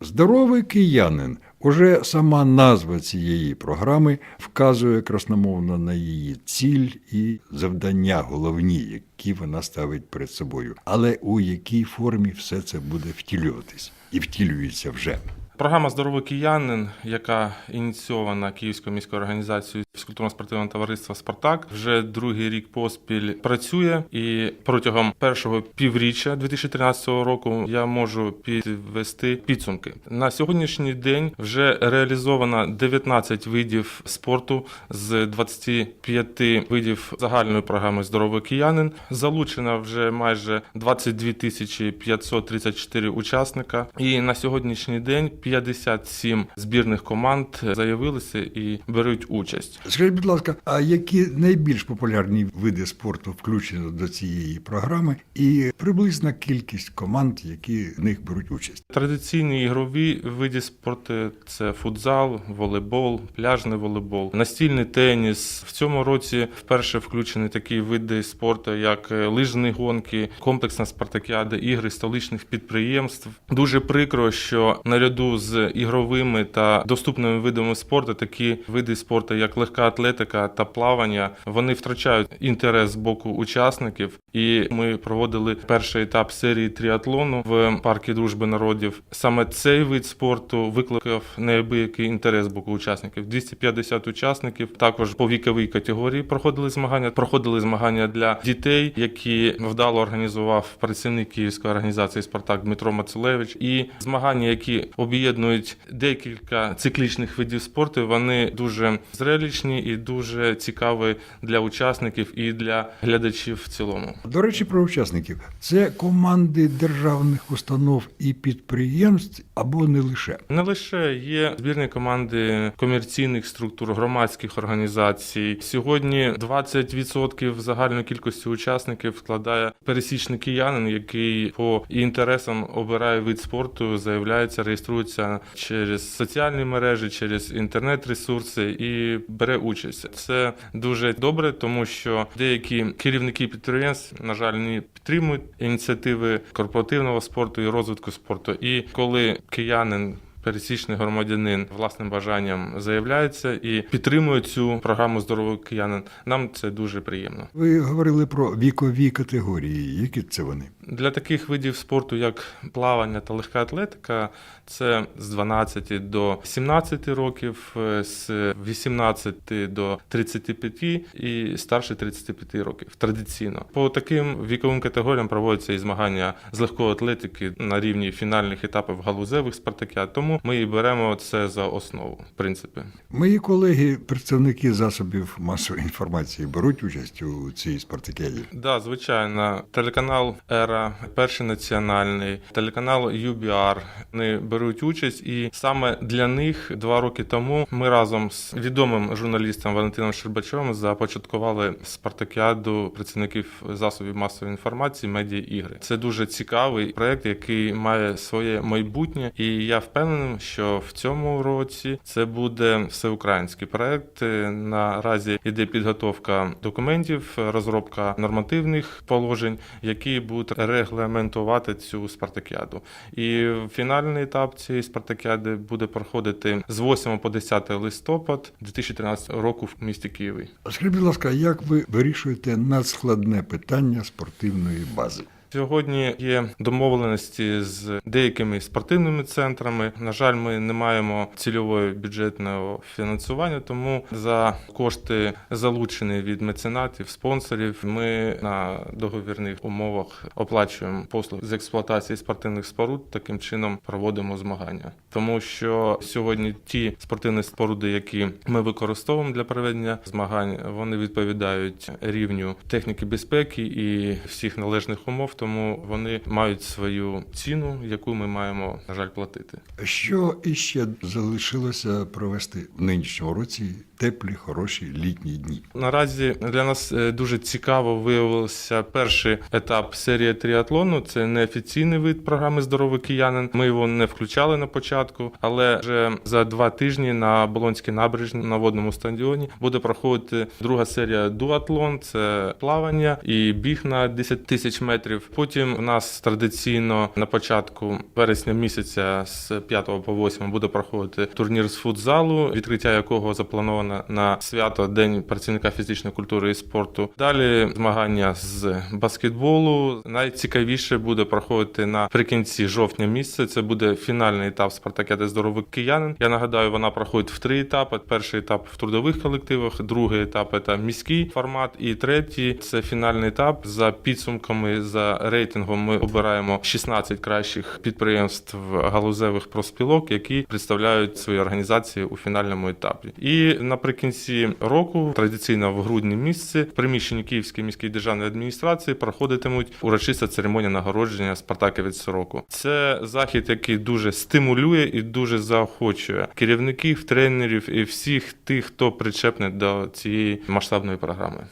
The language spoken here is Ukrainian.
Здоровий киянин. Уже сама назва цієї програми вказує красномовно на її ціль і завдання головні, які вона ставить перед собою. Але у якій формі все це буде втілюватись і втілюється вже. Програма Здоровий киянин, яка ініційована Київською міською організацією фізкультурно-спортивного товариства Спартак, вже другий рік поспіль працює. І протягом першого півріччя 2013 року я можу підвести підсумки. На сьогоднішній день вже реалізовано 19 видів спорту з 25 видів загальної програми Здоровий киянин. Залучено вже майже 22 тисячі 534 учасника. І на сьогоднішній день 57 збірних команд заявилися і беруть участь. Скажіть, будь ласка, а які найбільш популярні види спорту включено до цієї програми, і приблизна кількість команд, які в них беруть участь? Традиційні ігрові види спорту це футзал, волейбол, пляжний волейбол, настільний теніс. В цьому році вперше включені такі види спорту, як е, лижні гонки, комплексна спартакіада, ігри столичних підприємств. Дуже прикро, що наряду з ігровими та доступними видами спорту такі види спорту, як легка атлетика та плавання, вони втрачають інтерес з боку учасників. І ми проводили перший етап серії тріатлону в парку дружби народів. Саме цей вид спорту викликав неабиякий інтерес з боку учасників. 250 учасників. Також по віковій категорії проходили змагання. Проходили змагання для дітей, які вдало організував працівник Київської організації Спартак Дмитро Мацулевич. І змагання, які об'єднують декілька циклічних видів спорту, вони дуже зрелищні і дуже цікаві для учасників і для глядачів в цілому. До речі, про учасників це команди державних установ і підприємств або не лише. Не лише є збірні команди комерційних структур, громадських організацій. Сьогодні 20% загальної кількості учасників складає пересічний киянин, який по інтересам обирає вид спорту, заявляється, реєструється через соціальні мережі, через інтернет-ресурси і бере участь. Це дуже добре, тому що деякі керівники підприємств, на жаль, не підтримують ініціативи корпоративного спорту і розвитку спорту. І коли киянин пересічний громадянин власним бажанням заявляється і підтримує цю програму здоровий киянин. Нам це дуже приємно. Ви говорили про вікові категорії. Які це вони? Для таких видів спорту, як плавання та легка атлетика, це з 12 до 17 років, е, з 18 до 35 і старше 35 років. Традиційно по таким віковим категоріям проводяться і змагання з легкої атлетики на рівні фінальних етапів галузевих спартакіад. Тому ми і беремо це за основу. В принципі, Мої колеги, представники засобів масової інформації, беруть участь у цій спартакіаді. Да, звичайно, телеканал Ера, перший національний, телеканал UBR, Вони беруть участь, і саме для них два роки тому ми разом з відомим журналістом Валентином Щербачовим започаткували спартакіаду працівників засобів масової інформації медіа ігри. Це дуже цікавий проект, який має своє майбутнє, і я впевнений, що в цьому році це буде всеукраїнський проект. Наразі йде підготовка документів, розробка нормативних положень, які будуть регламентувати цю спартакіаду. І фінальний етап цієї спартакіади буде проходити з 8 по 10 листопад 2013 року в місті Києві. Скажіть, будь ласка, як ви вирішуєте надскладне питання спортивної бази? Сьогодні є домовленості з деякими спортивними центрами. На жаль, ми не маємо цільового бюджетного фінансування, тому за кошти залучені від меценатів, спонсорів. Ми на договірних умовах оплачуємо послуг з експлуатації спортивних споруд. Таким чином проводимо змагання, тому що сьогодні ті спортивні споруди, які ми використовуємо для проведення змагань, вони відповідають рівню техніки безпеки і всіх належних умов тому вони мають свою ціну, яку ми маємо, на жаль, платити. Що іще залишилося провести в нинішньому році теплі, хороші літні дні. Наразі для нас е, дуже цікаво виявився перший етап серії тріатлону. Це неофіційний вид програми Здоровий киянин. Ми його не включали на початку, але вже за два тижні на Болонській набережні на водному стадіоні буде проходити друга серія дуатлон. Це плавання і біг на 10 тисяч метрів. Потім у нас традиційно на початку вересня місяця з 5 по 8 буде проходити турнір з футзалу, відкриття якого заплановано на свято День працівника фізичної культури і спорту. Далі змагання з баскетболу. Найцікавіше буде проходити наприкінці жовтня місяця. Це буде фінальний етап спартакіади здоровий киянин. Я нагадаю, вона проходить в три етапи. Перший етап в трудових колективах, другий етап це міський формат, і третій це фінальний етап. За підсумками за рейтингом ми обираємо 16 кращих підприємств галузевих профспілок, які представляють свої організації у фінальному етапі. І наприкінці року, традиційно в грудні місяці, в приміщенні Київської міської державної адміністрації проходитимуть урочиста церемонія нагородження Спартаківець року. Це захід, який дуже стимулює і дуже заохочує керівників, тренерів і всіх тих, хто причепне до цієї масштабної програми.